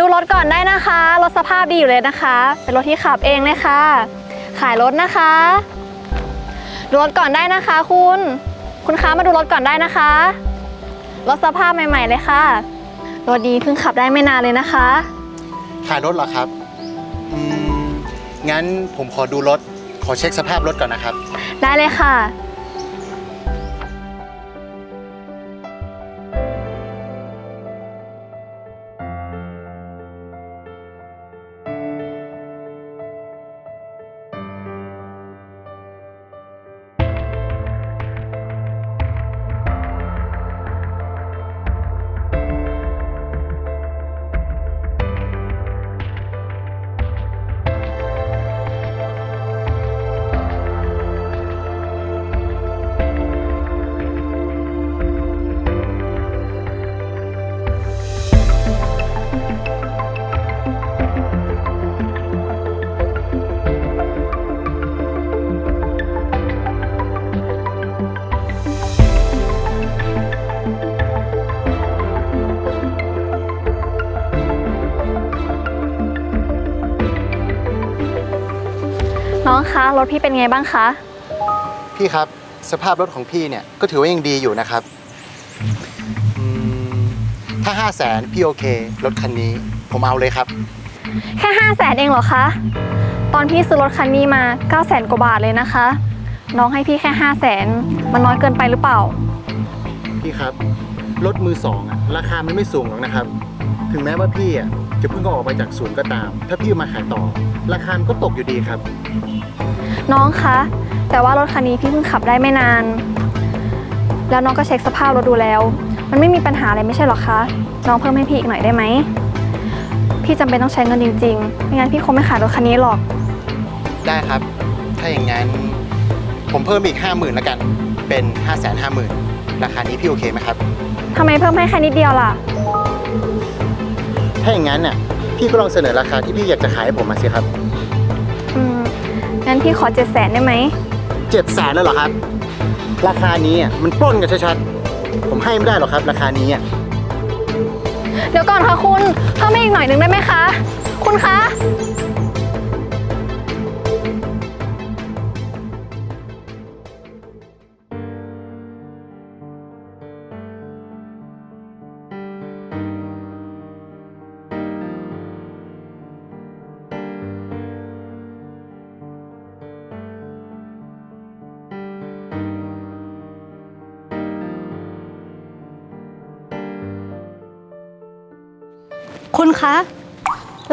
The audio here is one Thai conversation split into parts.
ดูรถก่อนได้นะคะ รถสภาพดีอยู่เลยนะคะ เป็นรถที่ขับเองเลยค่ะ ขายรถนะคะ ดูรถก่อนได้นะคะ คุณ คุณค้ามาดูรถก่อนได้นะคะ รถสภาพใหม่ ๆ เลยค่ะ รถดีเพิ่งขับได้ไม่นานเลยนะคะ ขายรถเหรอครับอืมงั้นผมขอดูรถ ขอเช็คสภาพรถก่อนนะครับ ได้เลยค่ะ น้องคะรถพี่เป็นไงบ้างคะ พี่ครับสภาพรถของพี่เนี่ยก็ถือว่ายังดีอยู่นะครับอืมถ้า5 0 0แสนพี่โอเค รถคันนี้ผมเอาเลยครับ แค่ห้าแสนเองเหรอคะ ตอนพี่ซื้อรถคันนี้มา9ก้าแสนกว่าบาทเลยนะคะ น้องให้พี่แค่ห้าแสนมันน้อยเกินไปหรือเปล่า พี่ครับ รถมือสองอะราคามันไม่สูงหรอกนะครับ ถึงแม้ว่าพี่อะ จะเพิ่งเอาออกมาจากศูนย์ก็ตาม ถ้าพี่เอามาขายต่อ ราคามันก็ตกอยู่ดีครับ น้องคะ แต่ว่ารถคันนี้พี่เพิ่งขับได้ไม่นาน แล้วน้องก็เช็คสภาพรถดูแล้ว มันไม่มีปัญหาอะไรไม่ใช่หรอคะ น้องเพิ่มให้พี่อีกหน่อยได้ไหม พี่จำเป็นต้องใช้เงินจริงๆ ไม่งั้นพี่คงไม่ขายรถคันนี้หรอก ได้ครับ ถ้าอย่างนั้น ผมเพิ่มอีก 5 0,000แล้วกัน เป็น 5 5 0 0 0 0ราคานี้พี่โอเคไหมครับ ทำไมเพิ่มให้แค่นิดเดียวล่ะ ถ้าอย่างนั้นน่ะพี่ก็ลองเสนอราคาที่พี่อยากจะขายให้ผมมาสิครับอืมงั้นพี่ขอเจ็ดแสนได้ไหมเจ็ดแสนแล้วเหรอครับ ราคานี้อะมันปล้นกันชัดๆผมให้ไม่ได้หรอกครับ ราคานี้อะเดี๋ยวก่อนค่ะคุณเพิ่มให้อีกหน่อยหนึ่งได้ไหมคะ คุณคะ คุณคะ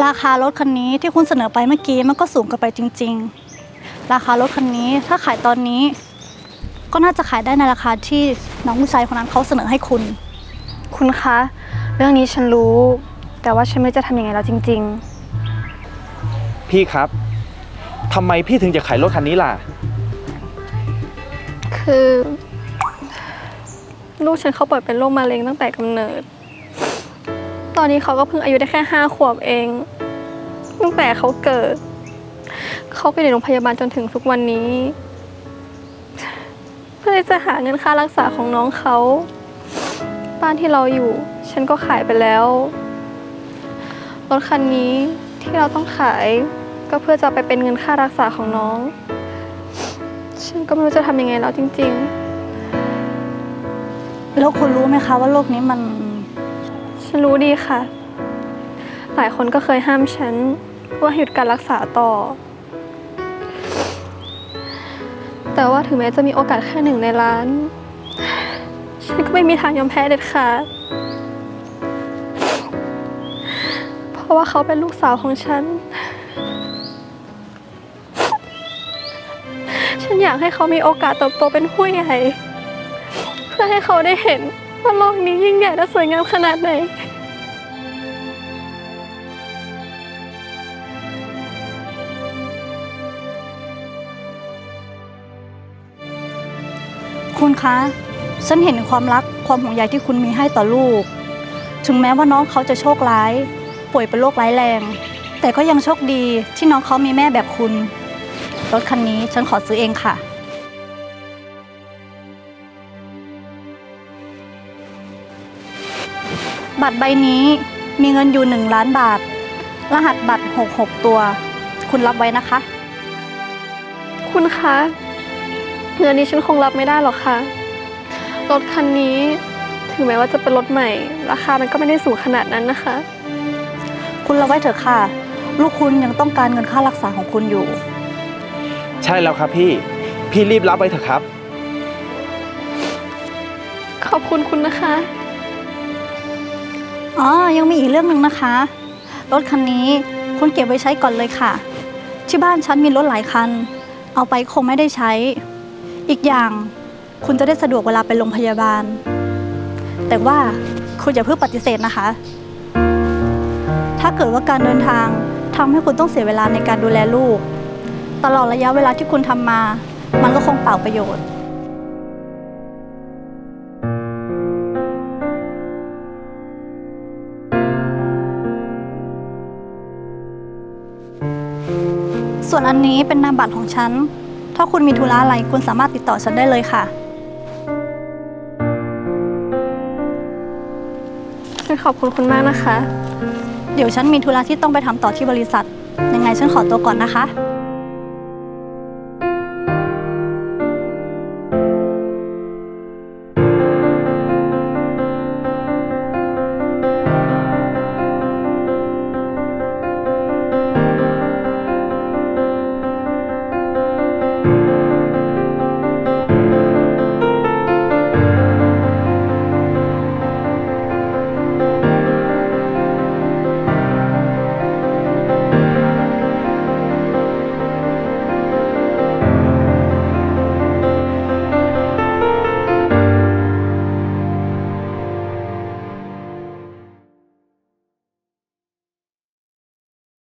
ราคารถคันนี้ที่คุณเสนอไปเมื่อกี้มันก็สูงเกินไปจริง ๆ ราคารถคันนี้ถ้าขายตอนนี้ ก็น่าจะขายได้ในราคาที่น้องผู้ชายคนนั้นเขาเสนอให้คุณ คุณคะ เรื่องนี้ฉันรู้ แต่ว่าฉันไม่รู้จะทำยังไงแล้วจริง พี่ครับทำไมพี่ถึงจะขายรถคันนี้ล่ะ ๆ คือ ลูกฉันเขาป่วยเป็นโรคมะเร็งตั้งแต่กำเนิด ตอนนี้เขาก็เพิ่งอายุได้แค่ห้าขวบเอง ตั้งแต่เขาเกิด เขาไปในโรงพยาบาลจนถึงทุกวันนี้ เพื่อจะหาเงินค่ารักษาของน้องเขา บ้านที่เราอยู่ ฉันก็ขายไปแล้ว รถคันนี้ที่เราต้องขายก็เพื่อจะไปเป็นเงินค่ารักษาของน้อง ฉันก็ไม่รู้จะทำยังไงแล้วจริง ๆ แล้วคุณรู้ไหมคะว่าโลกนี้มัน ฉันรู้ดีค่ะ หลายคนก็เคยห้ามฉัน ว่าหยุดการรักษาต่อ แต่ว่าถึงแม้จะมีโอกาสแค่หนึ่งในล้าน ฉันก็ไม่มีทางยอมแพ้เด็ดขาดเพราะว่าเขาเป็นลูกสาวของฉัน ฉันอยากให้เขามีโอกาสเติบโตเป็นผู้ใหญ่ เพื่อให้เขาได้เห็น ว่าโลกนี้ยิ่งใหญ่และสวยงามขนาดไหน คุณคะ ฉันเห็นความรักความห่วงใยที่คุณมีให้ต่อลูก ถึงแม้ว่าน้องเขาจะโชคร้าย ป่วยเป็นโรคร้ายแรง แต่ก็ยังโชคดีที่น้องเขามีแม่แบบคุณ รถคันนี้ฉันขอซื้อเองค่ะ บัตรใบนี้มีเงินอยู่ 1 ล้านบาท รหัสบัตร 66 ตัว คุณรับไว้นะคะ คุณคะ เงินนี้ฉันคงรับไม่ได้หรอกค่ะ รถคันนี้ ถึงแม้ว่าจะเป็นรถใหม่ ราคามันก็ไม่ได้สูงขนาดนั้นนะคะ คุณรับไว้เถอะค่ะ ลูกคุณยังต้องการเงินค่ารักษาของคุณอยู่ ใช่แล้วครับพี่ พี่รีบรับไปเถอะครับ ขอบคุณคุณนะคะ อ๋อ ยังมีอีกเรื่องหนึ่งนะคะ รถคันนี้คุณเก็บไว้ใช้ก่อนเลยค่ะ ที่บ้านฉันมีรถหลายคัน เอาไปคงไม่ได้ใช้ อีกอย่างคุณจะได้สะดวกเวลาไปโรงพยาบาล แต่ว่าคุณอย่าเพิ่งปฏิเสธนะคะ ถ้าเกิดว่าการเดินทางทำให้คุณต้องเสียเวลาในการดูแลลูก ตลอดระยะเวลาที่คุณทำมา มันก็คงเปล่าประโยชน์ ส่วนอันนี้เป็นนามบัตรของฉัน ถ้าคุณมีธุระอะไรคุณสามารถติดต่อฉันได้เลยค่ะ ฉันขอบคุณคุณมากนะคะ เดี๋ยวฉันมีธุระที่ต้องไปทำต่อที่บริษัท ยังไงฉันขอตัวก่อนนะคะ